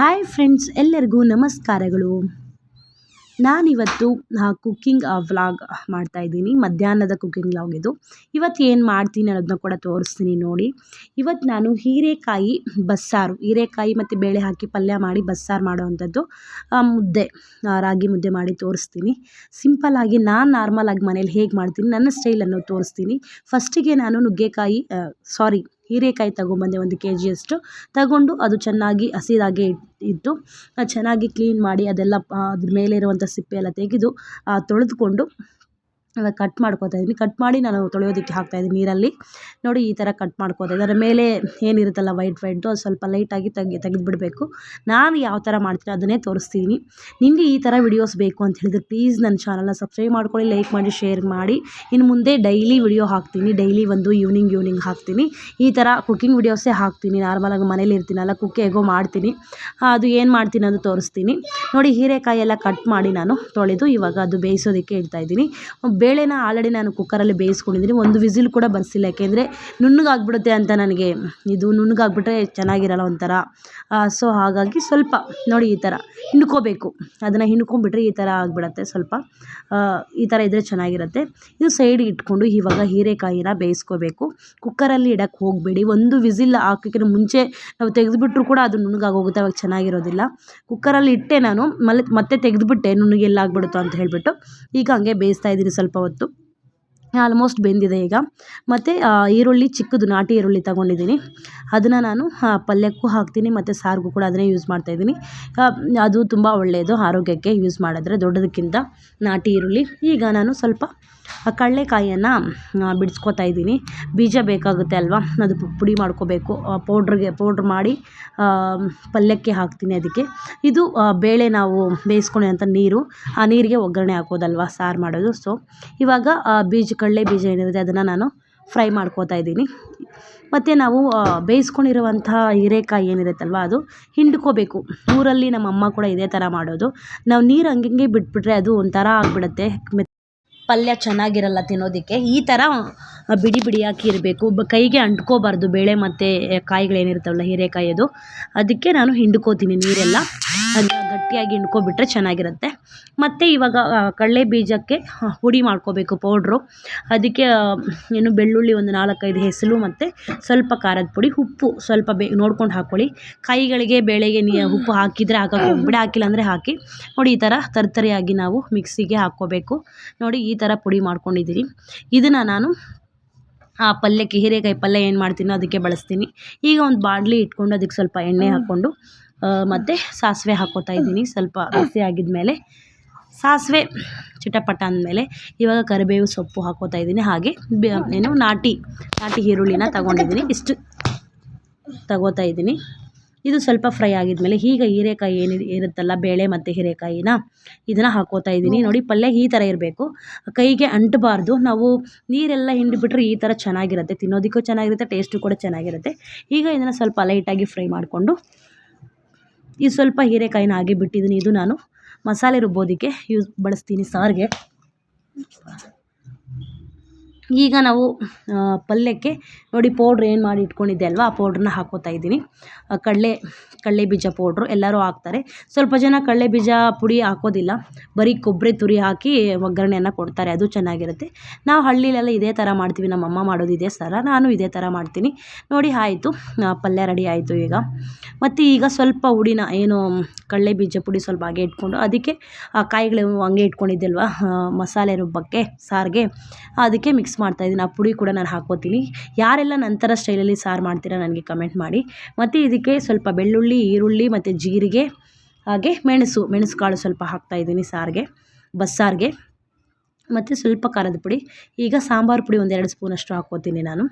Hi friends ಎಲ್ಲರಿಗೂ ನಮಸ್ಕಾರಗಳು. ನಾನಿವತ್ತು ಕುಕ್ಕಿಂಗ್ ವ್ಲಾಗ್ ಮಾಡ್ತಾಯಿದ್ದೀನಿ ಮಧ್ಯಾಹ್ನದ ಕುಕ್ಕಿಂಗ್ ವ್ಲಾಗ್ ಇದು. ಇವತ್ತು ಏನು ಮಾಡ್ತೀನಿ ಅನ್ನೋದನ್ನ ಕೂಡ ತೋರಿಸ್ತೀನಿ ನೋಡಿ. ಇವತ್ತು ನಾನು ಹೀರೆಕಾಯಿ ಬಸ್ಸಾರು, ಹೀರೆಕಾಯಿ ಮತ್ತು ಬೇಳೆ ಹಾಕಿ ಪಲ್ಯ ಮಾಡಿ ಬಸ್ಸಾರು ಮಾಡೋವಂಥದ್ದು ಮುದ್ದೆ ರಾಗಿ ಮುದ್ದೆ ಮಾಡಿ ತೋರಿಸ್ತೀನಿ. ಸಿಂಪಲ್ಲಾಗಿ ನಾನು ನಾರ್ಮಲಾಗಿ ಮನೇಲಿ ಹೇಗೆ ಮಾಡ್ತೀನಿ, ನನ್ನ ಸ್ಟೈಲನ್ನು ತೋರಿಸ್ತೀನಿ. ಫಸ್ಟಿಗೆ ನಾನು ನುಗ್ಗೆಕಾಯಿ ಸಾರಿ ಹೀರೆಕಾಯಿ ತೊಗೊಂಬಂದೆ ಒಂದು ಕೆ ಜಿಯಷ್ಟು ತಗೊಂಡು ಅದು ಚೆನ್ನಾಗಿ ಹಸಿರಾಗೆ ಇಟ್ಟು ಚೆನ್ನಾಗಿ ಕ್ಲೀನ್ ಮಾಡಿ ಅದೆಲ್ಲ ಅದ್ರ ಮೇಲೆ ಇರುವಂಥ ಸಿಪ್ಪೆ ಎಲ್ಲ ತೆಗೆದು ತೊಳೆದುಕೊಂಡು ಇವಾಗ ಕಟ್ ಮಾಡ್ಕೊತಾ ಇದ್ದೀನಿ ಕಟ್ ಮಾಡಿ ನಾನು ತೊಳೆಯೋದಕ್ಕೆ ಹಾಕ್ತಾಯಿದ್ದೀನಿ ನೀರಲ್ಲಿ. ನೋಡಿ ಈ ಥರ ಕಟ್ ಮಾಡ್ಕೊತಾ ಅದರ ಮೇಲೆ ಏನಿರುತ್ತಲ್ಲ ವೈಟ್ ವೈಟ್ದು ಅದು ಸ್ವಲ್ಪ ಲೈಟಾಗಿ ತೆಗಿ, ತೆಗೆದುಬಿಡಬೇಕು. ನಾನು ಯಾವ ಥರ ಮಾಡ್ತೀನಿ ಅದನ್ನೇ ತೋರಿಸ್ತೀನಿ. ನಿಮಗೆ ಈ ಥರ ವಿಡಿಯೋಸ್ ಬೇಕು ಅಂತ ಹೇಳಿದ್ರೆ ಪ್ಲೀಸ್ ನನ್ನ ಚಾನಲ್ನ ಸಬ್ಸ್ಕ್ರೈಬ್ ಮಾಡ್ಕೊಳ್ಳಿ ಲೈಕ್ ಮಾಡಿ ಶೇರ್ ಮಾಡಿ. ಇನ್ನು ಮುಂದೆ ಡೈಲಿ ವಿಡಿಯೋ ಹಾಕ್ತೀನಿ. ಡೈಲಿ ಒಂದು ಈವ್ನಿಂಗ್ ಈವ್ನಿಂಗ್ ಹಾಕ್ತೀನಿ. ಈ ಥರ ಕುಕ್ಕಿಂಗ್ ವಿಡಿಯೋಸೇ ಹಾಕ್ತೀನಿ. ನಾರ್ಮಲಾಗಿ ಮನೇಲಿ ಇರ್ತೀನಲ್ಲ ಕುಕ್ ಹೇಗೋ ಮಾಡ್ತೀನಿ. ಅದು ಏನು ಮಾಡ್ತೀನಿ ಅದು ತೋರಿಸ್ತೀನಿ. ನೋಡಿ ಹೀರೆಕಾಯಿ ಎಲ್ಲ ಕಟ್ ಮಾಡಿ ನಾನು ತೊಳೆದು ಇವಾಗ ಅದು ಬೇಯಿಸೋದಕ್ಕೆ ಇಡ್ತಾಯಿದ್ದೀನಿ ಬೇಳೆನ ಆಲ್ರೆಡಿ ನಾನು ಕುಕ್ಕರಲ್ಲಿ ಬೇಯಿಸ್ಕೊಂಡಿದ್ದೀನಿ. ಒಂದು ವಿಸಿಲ್ ಕೂಡ ಬರ್ಸಿಲ್ಲ. ಯಾಕೆಂದರೆ ನುಣ್ಣಗಾಗ್ಬಿಡುತ್ತೆ ಅಂತ ನನಗೆ ಇದು ನುಣ್ಣಗಾಗ್ಬಿಟ್ರೆ ಚೆನ್ನಾಗಿರಲ್ಲ ಒಂಥರ. ಸೊ ಹಾಗಾಗಿ ಸ್ವಲ್ಪ ನೋಡಿ ಈ ಥರ ಹಿಂಡ್ಕೋಬೇಕು. ಅದನ್ನು ಹಿಂಡ್ಕೊಂಬಿಟ್ರೆ ಈ ಥರ ಆಗಿಬಿಡತ್ತೆ ಸ್ವಲ್ಪ. ಈ ಥರ ಇದ್ದರೆ ಚೆನ್ನಾಗಿರುತ್ತೆ. ಇದು ಸೈಡಿಗೆ ಇಟ್ಕೊಂಡು ಇವಾಗ ಹೀರೆಕಾಯಿನ ಬೇಯಿಸ್ಕೋಬೇಕು. ಕುಕ್ಕರಲ್ಲಿ ಇಡಕ್ಕೆ ಹೋಗಬೇಡಿ. ಒಂದು ವಿಸಿಲ್ ಹಾಕೋಕ್ಕಿಂತ ಮುಂಚೆ ನಾವು ತೆಗೆದುಬಿಟ್ರು ಕೂಡ ಅದು ನುಣ್ಣಗಾಗೋಗುತ್ತೆ, ಅವಾಗ ಚೆನ್ನಾಗಿರೋದಿಲ್ಲ. ಕುಕ್ಕರಲ್ಲಿ ಇಟ್ಟೆ ನಾನು, ಮಲ್, ಮತ್ತೆ ತೆಗೆದುಬಿಟ್ಟೆ ನುಣ್ಣಗೆಲ್ಲ ಆಗ್ಬಿಡುತ್ತೋ ಅಂತ ಹೇಳಿಬಿಟ್ಟು. ಈಗ ಹಂಗೆ ಬೇಯಿಸ್ತಾ ಇದ್ದೀನಿ ಸ್ವಲ್ಪ. ಹೊತ್ತು ಆಲ್ಮೋಸ್ಟ್ ಬೆಂದಿದೆ ಈಗ. ಮತ್ತು ಈರುಳ್ಳಿ, ಚಿಕ್ಕದು ನಾಟಿ ಈರುಳ್ಳಿ ತಗೊಂಡಿದ್ದೀನಿ. ಅದನ್ನು ನಾನು ಪಲ್ಯಕ್ಕೂ ಹಾಕ್ತೀನಿ, ಮತ್ತು ಸಾರಿಗೂ ಕೂಡ ಅದನ್ನೇ ಯೂಸ್ ಮಾಡ್ತಾಯಿದ್ದೀನಿ ಅದು ತುಂಬ ಒಳ್ಳೆಯದು, ಆರೋಗ್ಯಕ್ಕೆ ಯೂಸ್ ಮಾಡಿದ್ರೆ ದೊಡ್ಡದಕ್ಕಿಂತ ನಾಟಿ ಈರುಳ್ಳಿ. ಈಗ ನಾನು ಸ್ವಲ್ಪ ಕಡಲೆಕಾಯಿಯನ್ನು ಬಿಡಿಸ್ಕೊತಾ ಇದ್ದೀನಿ. ಬೀಜ ಬೇಕಾಗುತ್ತೆ ಅಲ್ವಾ? ಅದು ಪುಡಿ ಮಾಡ್ಕೋಬೇಕು. ಪೌಡ್ರಿಗೆ, ಪೌಡ್ರ್ ಮಾಡಿ ಪಲ್ಯಕ್ಕೆ ಹಾಕ್ತೀನಿ ಅದಕ್ಕೆ. ಇದು ಬೇಳೆ ನಾವು ಬೇಯಿಸ್ಕೊಂಡಿರೋಂಥ ನೀರು, ಆ ನೀರಿಗೆ ಒಗ್ಗರಣೆ ಹಾಕೋದಲ್ವ, ಸಾರು ಮಾಡೋದು. ಸೊ ಇವಾಗ ಬೀಜ ಕಡಲೆ ಬೀಜ ಏನಿರುತ್ತೆ ಅದನ್ನು ನಾನು ಫ್ರೈ ಮಾಡ್ಕೋತಾ ಇದ್ದೀನಿ. ಮತ್ತು ನಾವು ಬೇಯಿಸ್ಕೊಂಡಿರುವಂಥ ಹೀರೆಕಾಯಿ ಏನಿರುತ್ತಲ್ವ, ಅದು ಹಿಂಡ್ಕೋಬೇಕು. ಊರಲ್ಲಿ ನಮ್ಮ ಅಮ್ಮ ಕೂಡ ಇದೇ ಥರ ಮಾಡೋದು. ನಾವು ನೀರು ಹಂಗಂಗೆ ಬಿಟ್ಬಿಟ್ರೆ ಅದು ಒಂಥರ ಆಗಿಬಿಡುತ್ತೆ. ಪಲ್ಯ ಚೆನ್ನಾಗಿರಲ್ಲ ತಿನ್ನೋದಕ್ಕೆ. ಈ ಥರ ಬಿಡಿ ಬಿಡಿಯಾಗಿ ಇರಬೇಕು. ಬ, ಕೈಗೆ ಅಂಟ್ಕೋಬಾರ್ದು ಬೇಳೆ ಮತ್ತು ಕಾಯಿಗಳೇನಿರ್ತಾವಲ್ಲ ಹೀರೆಕಾಯಿದು ಅದಕ್ಕೆ ನಾನು ಹಿಂಡ್ಕೋತೀನಿ ನೀರೆಲ್ಲ. ಗಟ್ಟಿಯಾಗಿ ಹಿಂಡ್ಕೊಬಿಟ್ರೆ ಚೆನ್ನಾಗಿರುತ್ತೆ. ಮತ್ತು ಇವಾಗ ಕಡಲೆ ಬೀಜಕ್ಕೆ ಹುಡಿ ಮಾಡ್ಕೋಬೇಕು ಪೌಡ್ರು. ಅದಕ್ಕೆ ಏನು ಬೆಳ್ಳುಳ್ಳಿ ಒಂದು ನಾಲ್ಕೈದು ಹೆಸರು ಮತ್ತು ಸ್ವಲ್ಪ ಖಾರದ ಪುಡಿ, ಉಪ್ಪು ಸ್ವಲ್ಪ ಬೇ, ನೋಡ್ಕೊಂಡು ಹಾಕ್ಕೊಳ್ಳಿ ಕಾಯಿಗಳಿಗೆ ಬೇಳೆಗೆ ನೀ, ಉಪ್ಪು ಹಾಕಿದರೆ ಹಾಕಕ್ಕೆ ಬಿಡ ಹಾಕಿಲ್ಲ ಅಂದರೆ ಹಾಕಿ. ನೋಡಿ, ಈ ಥರ ತರ್ತರಿಯಾಗಿ ನಾವು ಮಿಕ್ಸಿಗೆ ಹಾಕ್ಕೋಬೇಕು. ನೋಡಿ, ಈ ಥರ ಪುಡಿ ಮಾಡ್ಕೊಂಡಿದ್ದೀನಿ ಇದನ್ನು ನಾನು ಆ ಪಲ್ಯಕ್ಕೆ ಹೀರೆಕಾಯಿ ಪಲ್ಯ ಏನು ಮಾಡ್ತೀನೋ ಅದಕ್ಕೆ ಬಳಸ್ತೀನಿ. ಈಗ ಒಂದು ಬಾಣಲಿ ಇಟ್ಕೊಂಡು ಅದಕ್ಕೆ ಸ್ವಲ್ಪ ಎಣ್ಣೆ ಹಾಕ್ಕೊಂಡು ಮತ್ತು ಸಾಸಿವೆ ಹಾಕ್ಕೋತಾ ಇದ್ದೀನಿ. ಸ್ವಲ್ಪ ಹಸಿ ಆಗಿದ್ಮೇಲೆ ಸಾಸಿವೆ ಚಿಟಪಟ ಅಂದಮೇಲೆ ಇವಾಗ ಕರಿಬೇವು ಸೊಪ್ಪು ಹಾಕೋತಾ ಇದ್ದೀನಿ. ಹಾಗೆ ಏನು ನಾಟಿ ನಾಟಿ ಈರುಳ್ಳಿನ ತಗೊಂಡಿದ್ದೀನಿ. ಇಷ್ಟು ತಗೋತಾ ಇದ್ದೀನಿ. ಇದು ಸ್ವಲ್ಪ ಫ್ರೈ ಆಗಿದ್ಮೇಲೆ ಈಗ ಹೀರೆಕಾಯಿ ಏನು ಇರುತ್ತಲ್ಲ ಬೇಳೆ ಮತ್ತು ಹೀರೆಕಾಯಿನ ಇದನ್ನು ಹಾಕೋತಾ ಇದ್ದೀನಿ. ನೋಡಿ ಪಲ್ಯ ಈ ಥರ ಇರಬೇಕು. ಕೈಗೆ ಅಂಟಬಾರ್ದು. ನಾವು ನೀರೆಲ್ಲ ಹಿಂಡಿಬಿಟ್ರೆ ಈ ಥರ ಚೆನ್ನಾಗಿರುತ್ತೆ. ತಿನ್ನೋದಕ್ಕೂ ಚೆನ್ನಾಗಿರುತ್ತೆ ಟೇಸ್ಟು ಕೂಡ ಚೆನ್ನಾಗಿರುತ್ತೆ. ಈಗ ಇದನ್ನು ಸ್ವಲ್ಪ ಲೈಟಾಗಿ ಫ್ರೈ ಮಾಡಿಕೊಂಡು ಈ ಸ್ವಲ್ಪ ಹೀರೆಕಾಯಿನ ಹಾಗೆ ಬಿಟ್ಟಿದ್ದೀನಿ. ಇದು ನಾನು ಮಸಾಲೆ ರುಬ್ಬೋದಕ್ಕೆ ಯೂಸ್ ಬಳಸ್ತೀನಿ ಸಾರಿಗೆ. ಈಗ ನಾವು ಪಲ್ಯಕ್ಕೆ ನೋಡಿ ಪೌಡ್ರ್ ಏನು ಮಾಡಿ ಇಟ್ಕೊಂಡಿದ್ದೆ ಅಲ್ವಾ? ಆ ಪೌಡ್ರನ್ನ ಹಾಕ್ಕೋತಾ ಇದ್ದೀನಿ. ಕಡಲೆ ಕಡಲೆ ಬೀಜ ಪೌಡ್ರು ಎಲ್ಲರೂ ಹಾಕ್ತಾರೆ. ಸ್ವಲ್ಪ ಜನ ಕಡಲೆ ಬೀಜ ಪುಡಿ ಹಾಕೋದಿಲ್ಲ. ಬರೀ ಕೊಬ್ಬರಿ ತುರಿ ಹಾಕಿ ಒಗ್ಗರಣೆಯನ್ನು ಕೊಡ್ತಾರೆ. ಅದು ಚೆನ್ನಾಗಿರುತ್ತೆ. ನಾವು ಹಳ್ಳಿಲೆಲ್ಲ ಇದೇ ಥರ ಮಾಡ್ತೀವಿ. ನಮ್ಮ ಅಮ್ಮ ಮಾಡೋದು ಇದೇ ಥರ ನಾನು ಇದೇ ಥರ ಮಾಡ್ತೀನಿ. ನೋಡಿ ಆಯಿತು. ಪಲ್ಯ ರೆಡಿ ಆಯಿತು ಈಗ. ಮತ್ತು ಈಗ ಸ್ವಲ್ಪ ಹುಡಿನ ಏನು, ಕಡಲೆ ಬೀಜ ಪುಡಿ ಸ್ವಲ್ಪ ಹಾಗೆ ಇಟ್ಕೊಂಡು ಅದಕ್ಕೆ, ಆ, ಕಾಯಿಗಳು ಹಂಗೆ ಇಟ್ಕೊಂಡಿದ್ದೆ ಅಲ್ವಾ? ಮಸಾಲೆ ರುಬ್ಬಕ್ಕೆ, ಸಾರಿಗೆ, ಅದಕ್ಕೆ ಮಿಕ್ಸ್ ಮಾಡ್ತಾಯಿದ್ದೀನಿ ಆ ಪುಡಿ ಕೂಡ ನಾನು ಹಾಕ್ಕೋತೀನಿ. ಯಾರೆಲ್ಲ ನಂತರ ಸ್ಟೈಲಲ್ಲಿ ಸಾರು ಮಾಡ್ತೀರಾ ನನಗೆ ಕಮೆಂಟ್ ಮಾಡಿ. ಮತ್ತು ಇದಕ್ಕೆ ಸ್ವಲ್ಪ ಬೆಳ್ಳುಳ್ಳಿ, ಈರುಳ್ಳಿ ಮತ್ತು ಜೀರಿಗೆ, ಹಾಗೆ ಮೆಣಸು ಮೆಣಸು ಕಾಳು ಸ್ವಲ್ಪ ಹಾಕ್ತಾಯಿದ್ದೀನಿ ಸಾರಿಗೆ, ಬಸ್ಸಾರಿಗೆ. ಮತ್ತು ಸ್ವಲ್ಪ ಖಾರದ ಪುಡಿ. ಈಗ ಸಾಂಬಾರು ಪುಡಿ ಒಂದೆರಡು ಸ್ಪೂನಷ್ಟು ಹಾಕ್ಕೋತೀನಿ ನಾನು.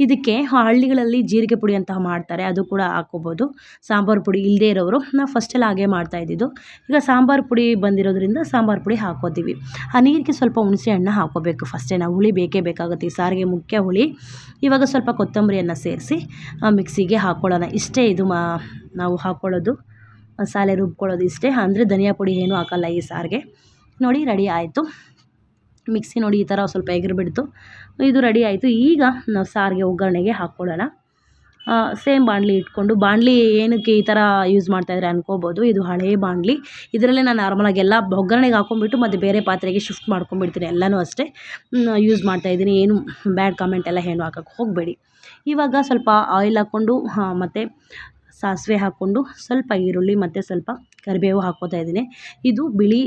ಇದಕ್ಕೆ ಹಳ್ಳಿಗಳಲ್ಲಿ ಜೀರಿಗೆ ಪುಡಿ ಅಂತ ಮಾಡ್ತಾರೆ, ಅದು ಕೂಡ ಹಾಕ್ಕೋಬೋದು. ಸಾಂಬಾರು ಪುಡಿ ಇಲ್ಲದೇ ಇರೋರು ನಾವು ಫಸ್ಟೆಲ್ಲ ಹಾಗೆ ಮಾಡ್ತಾ ಇದ್ದಿದ್ದು. ಈಗ ಸಾಂಬಾರು ಪುಡಿ ಬಂದಿರೋದ್ರಿಂದ ಸಾಂಬಾರು ಪುಡಿ ಹಾಕೋತೀವಿ ಆ ನೀರಿಗೆ ಸ್ವಲ್ಪ ಹುಣಸೆ ಹಣ್ಣು ಹಾಕ್ಕೋಬೇಕು ಫಸ್ಟೇ ನಾವು ಹುಳಿ ಬೇಕೇ ಬೇಕಾಗುತ್ತೆ. ಈ ಸಾರಿಗೆ ಮುಖ್ಯ ಹುಳಿ. ಇವಾಗ ಸ್ವಲ್ಪ ಕೊತ್ತಂಬರಿಯನ್ನು ಸೇರಿಸಿ ಮಿಕ್ಸಿಗೆ ಹಾಕ್ಕೊಳ್ಳೋಣ. ಇಷ್ಟೇ ಇದು ಮಾ, ನಾವು ಹಾಕ್ಕೊಳ್ಳೋದು. ಮಸಾಲೆ ರುಬ್ಕೊಳ್ಳೋದು ಇಷ್ಟೇ. ಅಂದರೆ ಧನಿಯಾ ಪುಡಿ ಏನೂ ಹಾಕಲ್ಲ ಈ ಸಾರಿಗೆ. ನೋಡಿ, ರೆಡಿ ಆಯಿತು. ಮಿಕ್ಸಿ ನೋಡಿ ಈ ಥರ ಸ್ವಲ್ಪ ಎಗರು ಬಿಡ್ತು ಇದು ರೆಡಿ ಆಯಿತು. ಈಗ ನಾವು ಸಾರಿಗೆ ಒಗ್ಗರಣೆಗೆ ಹಾಕ್ಕೊಳ್ಳೋಣ. ಸೇಮ್ ಬಾಣಲಿ ಇಟ್ಕೊಂಡು, ಬಾಣಲಿ ಏನಕ್ಕೆ ಈ ಥರ ಯೂಸ್ ಮಾಡ್ತಾಯಿದ್ರೆ ಅನ್ಕೋಬೋದು. ಇದು ಹಳೇ ಬಾಣಲಿ. ಇದರಲ್ಲೇ ನಾನು ನಾರ್ಮಲಾಗಿ ಎಲ್ಲ ಒಗ್ಗರಣೆಗೆ ಹಾಕೊಂಡ್ಬಿಟ್ಟು ಮತ್ತು ಬೇರೆ ಪಾತ್ರೆಗೆ ಶಿಫ್ಟ್ ಮಾಡ್ಕೊಂಡ್ಬಿಡ್ತೀನಿ ಎಲ್ಲನೂ ಅಷ್ಟೇ. ಯೂಸ್ ಮಾಡ್ತಾಯಿದ್ದೀನಿ ಏನು ಬ್ಯಾಡ್ ಕಾಮೆಂಟ್ ಎಲ್ಲ ಏನು ಹಾಕೋಕ್ಕೆ ಹೋಗಬೇಡಿ. ಇವಾಗ ಸ್ವಲ್ಪ ಆಯಿಲ್ ಹಾಕ್ಕೊಂಡು ಮತ್ತು ಸಾಸಿವೆ ಹಾಕ್ಕೊಂಡು ಸ್ವಲ್ಪ ಈರುಳ್ಳಿ ಮತ್ತು ಸ್ವಲ್ಪ ಕರಿಬೇವು ಹಾಕ್ಕೋತಾ ಇದ್ದೀನಿ. ಇದು ಬಿಳಿ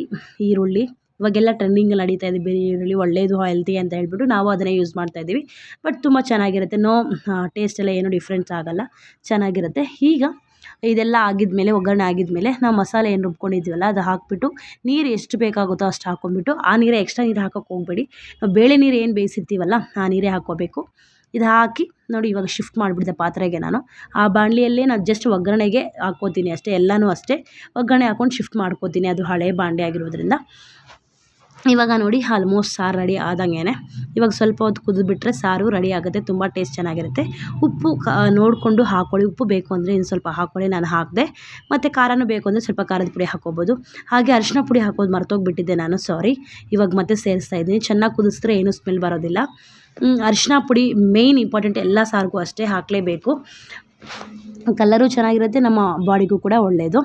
ಈರುಳ್ಳಿ. ಇವಾಗೆಲ್ಲ ಟ್ರೆಂಡಿಂಗಲ್ಲಿ ನಡೀತಾ ಇದೆ ಬಿಳಿ ಈರುಳ್ಳಿ ಒಳ್ಳೆಯದು ಹೆಲ್ತಿ ಅಂತ ಹೇಳ್ಬಿಟ್ಟು ನಾವು ಅದನ್ನೇ ಯೂಸ್ ಮಾಡ್ತಾ ಇದ್ದೀವಿ. ಬಟ್ ತುಂಬ ಚೆನ್ನಾಗಿರುತ್ತೆ. ನೋ ಟೇಸ್ಟ್ ಎಲ್ಲ ಏನೂ ಡಿಫ್ರೆನ್ಸ್ ಆಗೋಲ್ಲ. ಚೆನ್ನಾಗಿರುತ್ತೆ. ಈಗ ಇದೆಲ್ಲ ಆಗಿದ್ಮೇಲೆ, ಒಗ್ಗರಣೆ ಆಗಿದ್ಮೇಲೆ ನಾವು ಮಸಾಲೆ ಏನು ರುಬ್ಕೊಂಡಿದ್ದೀವಲ್ಲ ಅದು ಹಾಕಿಬಿಟ್ಟು ನೀರು ಎಷ್ಟು ಬೇಕಾಗುತ್ತೋ ಅಷ್ಟು ಹಾಕ್ಕೊಂಬಿಟ್ಟು ಆ ನೀರೇ ಎಕ್ಸ್ಟ್ರಾ ನೀರು ಹಾಕೋಕ್ಕೆ ಹೋಗಬೇಡಿ. ನಾವು ಬೇಳೆ ನೀರು ಏನು ಬೇಯಿಸಿರ್ತೀವಲ್ಲ, ಆ ನೀರೇ ಹಾಕ್ಕೋಬೇಕು ಇದು ಹಾಕಿ, ನೋಡಿ ಇವಾಗ ಶಿಫ್ಟ್ ಮಾಡಿಬಿಡಿದೆ ಪಾತ್ರೆಗೆ ನಾನು. ಆ ಬಾಣಲಿಯಲ್ಲೇ ನಾನು ಜಸ್ಟ್ ಒಗ್ಗರಣೆಗೆ ಹಾಕ್ಕೋತೀನಿ ಅಷ್ಟೇ, ಎಲ್ಲನೂ ಅಷ್ಟೇ. ಒಗ್ಗರಣೆ ಹಾಕ್ಕೊಂಡು ಶಿಫ್ಟ್ ಮಾಡ್ಕೋತೀನಿ, ಅದು ಹಳೆ ಬಾಂಡೆ ಆಗಿರೋದ್ರಿಂದ. ಇವಾಗ ನೋಡಿ ಆಲ್ಮೋಸ್ಟ್ ಸಾರು ರೆಡಿ ಆದಂಗೆ ಇವಾಗ ಸ್ವಲ್ಪ ಹೊತ್ತು ಕುದಿದ್ಬಿಟ್ರೆ ಸಾರು ರೆಡಿ ಆಗುತ್ತೆ, ತುಂಬ ಟೇಸ್ಟ್ ಚೆನ್ನಾಗಿರುತ್ತೆ. ಉಪ್ಪು ಕಾ, ನೋಡಿಕೊಂಡು ಹಾಕ್ಕೊಳ್ಳಿ ಉಪ್ಪು ಬೇಕು ಅಂದರೆ ಇನ್ನು ಸ್ವಲ್ಪ ಹಾಕ್ಕೊಳ್ಳಿ ನಾನು ಹಾಕಿದೆ. ಮತ್ತು ಖಾರನೂ ಬೇಕು ಅಂದರೆ ಸ್ವಲ್ಪ ಖಾರದ ಪುಡಿ ಹಾಕ್ಕೋಬೋದು. ಹಾಗೆ ಅರಿಶಿನ ಪುಡಿ ಹಾಕೋದು ಮರ್ತೋಗ್ಬಿಟ್ಟಿದ್ದೆ ನಾನು ಸಾರಿ ಇವಾಗ ಮತ್ತೆ ಸೇರಿಸ್ತಾ ಇದ್ದೀನಿ. ಚೆನ್ನಾಗಿ ಕುದಿಸಿದ್ರೆ ಏನೂ ಸ್ಮೆಲ್ ಬರೋದಿಲ್ಲ. ಅರಿಶಿನ ಪುಡಿ ಮೇಯ್ನ್ ಇಂಪಾರ್ಟೆಂಟ್ ಎಲ್ಲ ಸಾರಿಗೂ ಅಷ್ಟೇ ಹಾಕಲೇಬೇಕು. ಕಲರು ಚೆನ್ನಾಗಿರುತ್ತೆ, ನಮ್ಮ ಬಾಡಿಗೂ ಕೂಡ ಒಳ್ಳೆಯದು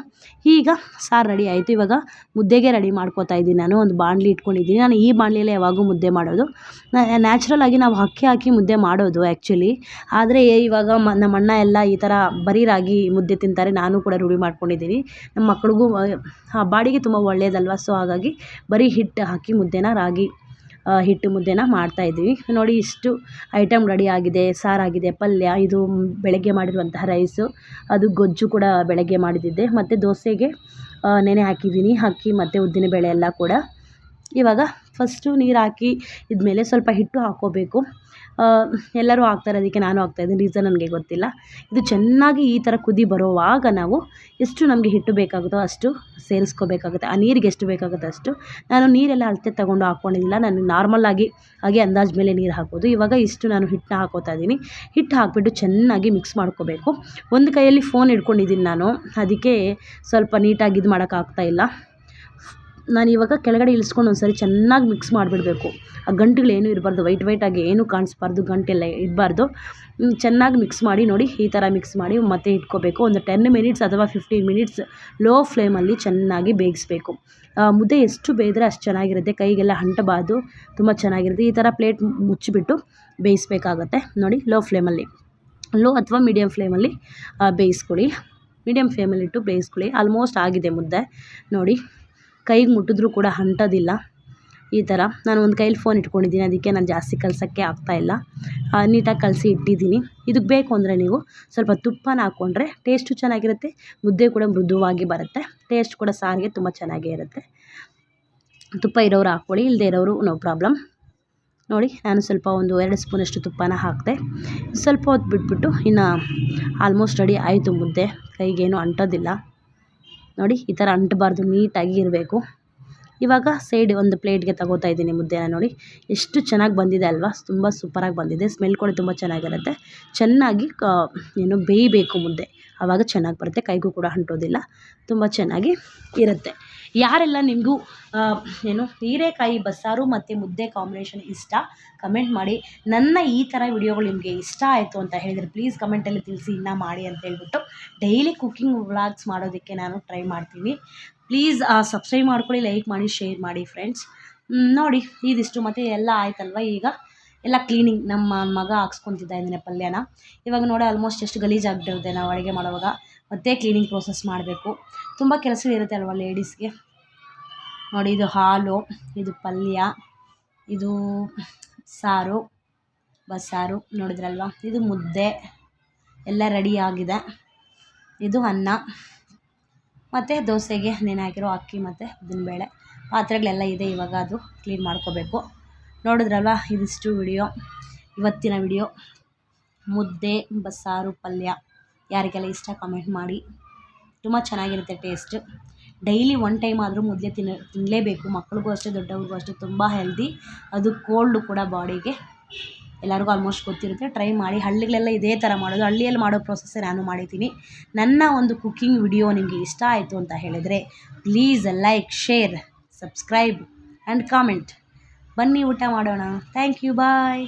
ಈಗ ಸಾರು ರೆಡಿ ಆಯಿತು. ಇವಾಗ ಮುದ್ದೆಗೆ ರೆಡಿ ಮಾಡ್ಕೋತಾ ಇದ್ದೀನಿ ನಾನು. ಒಂದು ಬಾಣಲಿ ಇಟ್ಕೊಂಡಿದ್ದೀನಿ. ನಾನು ಈ ಬಾಣಲಿಯಲ್ಲೇ ಯಾವಾಗೂ ಮುದ್ದೆ ಮಾಡೋದು. ನ್ಯಾಚುರಲ್ ಆಗಿ ನಾವು ಅಕ್ಕಿ ಹಾಕಿ ಮುದ್ದೆ ಮಾಡೋದು ಆ್ಯಕ್ಚುಲಿ ಆದರೆ ಇವಾಗ ಮ, ನಮ್ಮ ಅಣ್ಣ ಎಲ್ಲ ಈ ಥರ ಬರೀ ರಾಗಿ ಮುದ್ದೆ ತಿಂತಾರೆ. ನಾನು ಕೂಡ ರೂಢಿ ಮಾಡ್ಕೊಂಡಿದ್ದೀನಿ. ನಮ್ಮ ಮಕ್ಳಿಗೂ ಬಾಡಿಗೆ ತುಂಬ ಒಳ್ಳೆಯದಲ್ವ ಸೊ ಹಾಗಾಗಿ ಬರೀ ಹಿಟ್ಟು ಹಾಕಿ ಮುದ್ದೆನ ರಾಗಿ ಹಿಟ್ಟು ಮುದ್ದೆನ ಮಾಡ್ತಾಯಿದ್ವಿ ನೋಡಿ ಇಷ್ಟು ಐಟಮ್ ರೆಡಿ ಆಗಿದೆ, ಸಾರಾಗಿದೆ, ಪಲ್ಯ, ಇದು ಬೆಳಗ್ಗೆ ಮಾಡಿರುವಂತಹ ರೈಸು, ಅದು ಗೊಜ್ಜು ಕೂಡ ಬೆಳಗ್ಗೆ ಮಾಡಿದ್ದಿದ್ದೆ. ಮತ್ತು ದೋಸೆಗೆ ನೆನೆ ಹಾಕಿದ್ದೀನಿ, ಅಕ್ಕಿ ಮತ್ತು ಉದ್ದಿನಬೇಳೆ ಎಲ್ಲ ಕೂಡ. ಇವಾಗ ಫಸ್ಟು ನೀರು ಹಾಕಿ ಇದ್ಮೇಲೆ ಸ್ವಲ್ಪ ಹಿಟ್ಟು ಹಾಕ್ಕೋಬೇಕು ಎಲ್ಲರೂ ಹಾಕ್ತಾರೆ ಅದಕ್ಕೆ ನಾನು ಹಾಕ್ತಾಯಿದ್ದೀನಿ ರೀಸನ್ ನನಗೆ ಗೊತ್ತಿಲ್ಲ. ಇದು ಚೆನ್ನಾಗಿ ಈ ಥರ ಕುದಿ ಬರೋವಾಗ ನಾವು ಎಷ್ಟು ನಮಗೆ ಹಿಟ್ಟು ಬೇಕಾಗುತ್ತೋ ಅಷ್ಟು ಸೇರಿಸ್ಕೋಬೇಕಾಗುತ್ತೆ. ಆ ನೀರಿಗೆ ಎಷ್ಟು ಬೇಕಾಗುತ್ತೆ ಅಷ್ಟು. ನಾನು ನೀರೆಲ್ಲ ಅಳತೆ ತಗೊಂಡು ಹಾಕ್ಕೊಂಡಿಲ್ಲ ನಾನು ನಾರ್ಮಲ್ಲಾಗಿ ಹಾಗೆ ಅಂದಾಜು ಮೇಲೆ ನೀರು ಹಾಕೋದು. ಇವಾಗ ಇಷ್ಟು ನಾನು ಹಿಟ್ಟನ್ನ ಹಾಕೋತಾ ಇದ್ದೀನಿ. ಹಿಟ್ಟು ಹಾಕಿಬಿಟ್ಟು ಚೆನ್ನಾಗಿ ಮಿಕ್ಸ್ ಮಾಡ್ಕೋಬೇಕು. ಒಂದು ಕೈಯಲ್ಲಿ ಫೋನ್ ಹಿಡ್ಕೊಂಡಿದ್ದೀನಿ ನಾನು. ಅದಕ್ಕೆ ಸ್ವಲ್ಪ ನೀಟಾಗಿ ಇದು ಮಾಡೋಕ್ಕಾಗ್ತಾಯಿಲ್ಲ ನಾನು ಇವಾಗ ಕೆಳಗಡೆ ಇಳಿಸ್ಕೊಂಡು ಒಂದು ಸರಿ ಚೆನ್ನಾಗಿ ಮಿಕ್ಸ್ ಮಾಡಿಬಿಡ್ಬೇಕು. ಆ ಗಂಟುಗಳೇನು ಇರಬಾರ್ದು ವೈಟ್ ವೈಟಾಗಿ ಏನೂ ಕಾಣಿಸ್ಬಾರ್ದು, ಗಂಟೆಲ್ಲ ಇರಬಾರ್ದು. ಚೆನ್ನಾಗಿ ಮಿಕ್ಸ್ ಮಾಡಿ ನೋಡಿ, ಈ ಥರ ಮಿಕ್ಸ್ ಮಾಡಿ ಮತ್ತೆ ಇಟ್ಕೋಬೇಕು. ಒಂದು ಟೆನ್ ಮಿನಿಟ್ಸ್ ಅಥವಾ ಫಿಫ್ಟೀನ್ ಮಿನಿಟ್ಸ್ ಲೋ ಫ್ಲೇಮಲ್ಲಿ ಚೆನ್ನಾಗಿ ಬೇಯಿಸ್ಬೇಕು. ಮುದ್ದೆ ಎಷ್ಟು ಬೇಯಿದ್ರೆ ಅಷ್ಟು ಚೆನ್ನಾಗಿರುತ್ತೆ. ಕೈಗೆಲ್ಲ ಅಂಟಬಾರ್ದು ತುಂಬ ಚೆನ್ನಾಗಿರುತ್ತೆ. ಈ ಥರ ಪ್ಲೇಟ್ ಮುಚ್ಚಿಬಿಟ್ಟು ಬೇಯಿಸ್ಬೇಕಾಗತ್ತೆ ನೋಡಿ ಲೋ ಫ್ಲೇಮಲ್ಲಿ ಲೋ ಅಥವಾ ಮೀಡಿಯಮ್ ಫ್ಲೇಮಲ್ಲಿ ಬೇಯಿಸ್ಕೊಳ್ಳಿ. ಮೀಡಿಯಮ್ ಫ್ಲೇಮಲ್ಲಿಟ್ಟು ಬೇಯಿಸ್ಕೊಳ್ಳಿ. ಆಲ್ಮೋಸ್ಟ್ ಆಗಿದೆ ಮುದ್ದೆ ನೋಡಿ. ಕೈಗೆ ಮುಟ್ಟಿದ್ರೂ ಕೂಡ ಅಂಟೋದಿಲ್ಲ ಈ ಥರ. ನಾನು ಒಂದು ಕೈಲಿ ಫೋನ್ ಇಟ್ಕೊಂಡಿದ್ದೀನಿ. ಅದಕ್ಕೆ ನಾನು ಜಾಸ್ತಿ ಕಲಸೋಕ್ಕೆ ಆಗ್ತಾಯಿಲ್ಲ ನೀಟಾಗಿ ಕಲಸಿ ಇಟ್ಟಿದ್ದೀನಿ. ಇದಕ್ಕೆ ಬೇಕು ಅಂದರೆ ನೀವು ಸ್ವಲ್ಪ ತುಪ್ಪನ ಹಾಕ್ಕೊಂಡ್ರೆ ಟೇಸ್ಟು ಚೆನ್ನಾಗಿರುತ್ತೆ. ಮುದ್ದೆ ಕೂಡ ಮೃದುವಾಗಿ ಬರುತ್ತೆ. ಟೇಸ್ಟ್ ಕೂಡ ಸಾರಿಗೆ ತುಂಬ ಚೆನ್ನಾಗೇ ಇರುತ್ತೆ. ತುಪ್ಪ ಇರೋರು ಹಾಕ್ಕೊಳ್ಳಿ ಇಲ್ಲದೆ ಇರೋರು ನೋ ಪ್ರಾಬ್ಲಮ್. ನೋಡಿ, ನಾನು ಸ್ವಲ್ಪ ಒಂದು ಎರಡು ಸ್ಪೂನಷ್ಟು ತುಪ್ಪನ ಹಾಕಿದೆ. ಸ್ವಲ್ಪ ಹೊತ್ತು ಬಿಟ್ಬಿಟ್ಟು ಇನ್ನು ಆಲ್ಮೋಸ್ಟ್ ರೆಡಿ ಆಯಿತು ಮುದ್ದೆ. ಕೈಗೇನು ಅಂಟೋದಿಲ್ಲ. ನೋಡಿ ಈ ಥರ ಅಂಟಬಾರ್ದು ನೀಟಾಗಿ ಇರಬೇಕು. ಇವಾಗ ಸೈಡ್ ಒಂದು ಪ್ಲೇಟ್ಗೆ ತಗೋತಾ ಇದ್ದೀನಿ ಮುದ್ದೆನ ನೋಡಿ. ಎಷ್ಟು ಚೆನ್ನಾಗಿ ಬಂದಿದೆ ಅಲ್ವಾ? ತುಂಬ ಸೂಪರಾಗಿ ಬಂದಿದೆ. ಸ್ಮೆಲ್ ಕೂಡ ತುಂಬ ಚೆನ್ನಾಗಿರುತ್ತೆ. ಚೆನ್ನಾಗಿ ಕ, ಏನು ಬೇಯಬೇಕು ಮುದ್ದೆ. ಆವಾಗ ಚೆನ್ನಾಗಿ ಬರುತ್ತೆ. ಕೈಗೂ ಕೂಡ ಅಂಟೋದಿಲ್ಲ. ತುಂಬ ಚೆನ್ನಾಗಿ ಇರುತ್ತೆ. ಯಾರೆಲ್ಲ ನಿಮಗೂ ಏನು ಹೀರೆಕಾಯಿ, ಬಸ್ಸಾರು ಮತ್ತು ಮುದ್ದೆ ಕಾಂಬಿನೇಷನ್ ಇಷ್ಟ ಕಮೆಂಟ್ ಮಾಡಿ. ನನ್ನ ಈ ಥರ ವಿಡಿಯೋಗಳು ನಿಮಗೆ ಇಷ್ಟ ಆಯಿತು ಅಂತ ಹೇಳಿದರೆ ಪ್ಲೀಸ್ ಕಮೆಂಟಲ್ಲಿ ತಿಳಿಸಿ. ಇನ್ನೂ ಮಾಡಿ ಅಂತ ಹೇಳ್ಬಿಟ್ಟು. ಡೈಲಿ ಕುಕ್ಕಿಂಗ್ ವ್ಲಾಗ್ಸ್ ಮಾಡೋದಕ್ಕೆ ನಾನು ಟ್ರೈ ಮಾಡ್ತೀನಿ. ಪ್ಲೀಸ್ ಸಬ್ಸ್ಕ್ರೈಬ್ ಮಾಡ್ಕೊಳ್ಳಿ ಲೈಕ್ ಮಾಡಿ ಶೇರ್ ಮಾಡಿ ಫ್ರೆಂಡ್ಸ್ ನೋಡಿ, ಇದಿಷ್ಟು ಮತ್ತು ಎಲ್ಲ ಆಯ್ತಲ್ವ ಈಗ? ಎಲ್ಲ ಕ್ಲೀನಿಂಗ್ ನಮ್ಮ ಮಗ ಹಾಕ್ಸ್ಕೊತಿದ್ದ ಇದ್ದಾನೆ ಪಲ್ಯನ. ಇವಾಗ ನೋಡಿ ಆಲ್ಮೋಸ್ಟ್ ಎಷ್ಟು ಗಲೀಜಾಗ್ಬಿಟ್ಟಿರುತ್ತೆ ನಾವು ಅಡುಗೆ ಮಾಡುವಾಗ. ಮತ್ತೆ ಕ್ಲೀನಿಂಗ್ ಪ್ರೋಸೆಸ್ ಮಾಡಬೇಕು. ತುಂಬ ಕೆಲಸ ಇರುತ್ತೆ ಅಲ್ವಾ ಲೇಡೀಸ್ಗೆ ನೋಡಿ, ಇದು ಹಾಲು, ಇದು ಪಲ್ಯ, ಇದು ಸಾರು, ಬಸ್ಸಾರು, ನೋಡಿದ್ರಲ್ವ? ಇದು ಮುದ್ದೆ. ಎಲ್ಲ ರೆಡಿಯಾಗಿದೆ ಇದು ಅನ್ನ. ಮತ್ತು ದೋಸೆಗೆ ನೆನೆ ಹಾಕಿರೋ ಅಕ್ಕಿ ಮತ್ತು ಉದ್ದಿನಬೇಳೆ ಪಾತ್ರೆಗಳೆಲ್ಲ ಇದೆ, ಇವಾಗ ಅದು ಕ್ಲೀನ್ ಮಾಡ್ಕೋಬೇಕು. ನೋಡಿದ್ರಲ್ವ, ಇದಿಷ್ಟು ವಿಡಿಯೋ ಇವತ್ತಿನ ವಿಡಿಯೋ ಮುದ್ದೆ, ಬಸ್ಸಾರು, ಪಲ್ಯ. ಯಾರಿಗೆಲ್ಲ ಇಷ್ಟ ಕಮೆಂಟ್ ಮಾಡಿ. ತುಂಬ ಚೆನ್ನಾಗಿರುತ್ತೆ ಟೇಸ್ಟ್ ಡೈಲಿ ಒನ್ ಟೈಮ್ ಆದರೂ ಮುದ್ದೆ ತಿನ್ನ ತಿನ್ನಲೇಬೇಕು ಮಕ್ಳಿಗೂ ಅಷ್ಟೇ, ದೊಡ್ಡವ್ರಿಗೂ ಅಷ್ಟೇ ತುಂಬ ಹೆಲ್ದಿ ಅದು ಕೋಲ್ಡು ಕೂಡ ಬಾಡಿಗೆ ಎಲ್ಲರಿಗೂ ಆಲ್ಮೋಸ್ಟ್ ಗೊತ್ತಿರುತ್ತೆ. ಟ್ರೈ ಮಾಡಿ, ಹಳ್ಳಿಗಳೆಲ್ಲ ಇದೇ ಥರ ಮಾಡೋದು. ಹಳ್ಳಿಯಲ್ಲಿ ಮಾಡೋ ಪ್ರೊಸೆಸ್ಸೇ ನಾನು ಮಾಡಿದ್ದೀನಿ. ನನ್ನ ಒಂದು ಕುಕ್ಕಿಂಗ್ ವಿಡಿಯೋ ನಿಮಗೆ ಇಷ್ಟ ಆಯಿತು ಅಂತ ಹೇಳಿದರೆ please like share subscribe and comment ಬನ್ನಿ ಊಟ ಮಾಡೋಣ. Thank you bye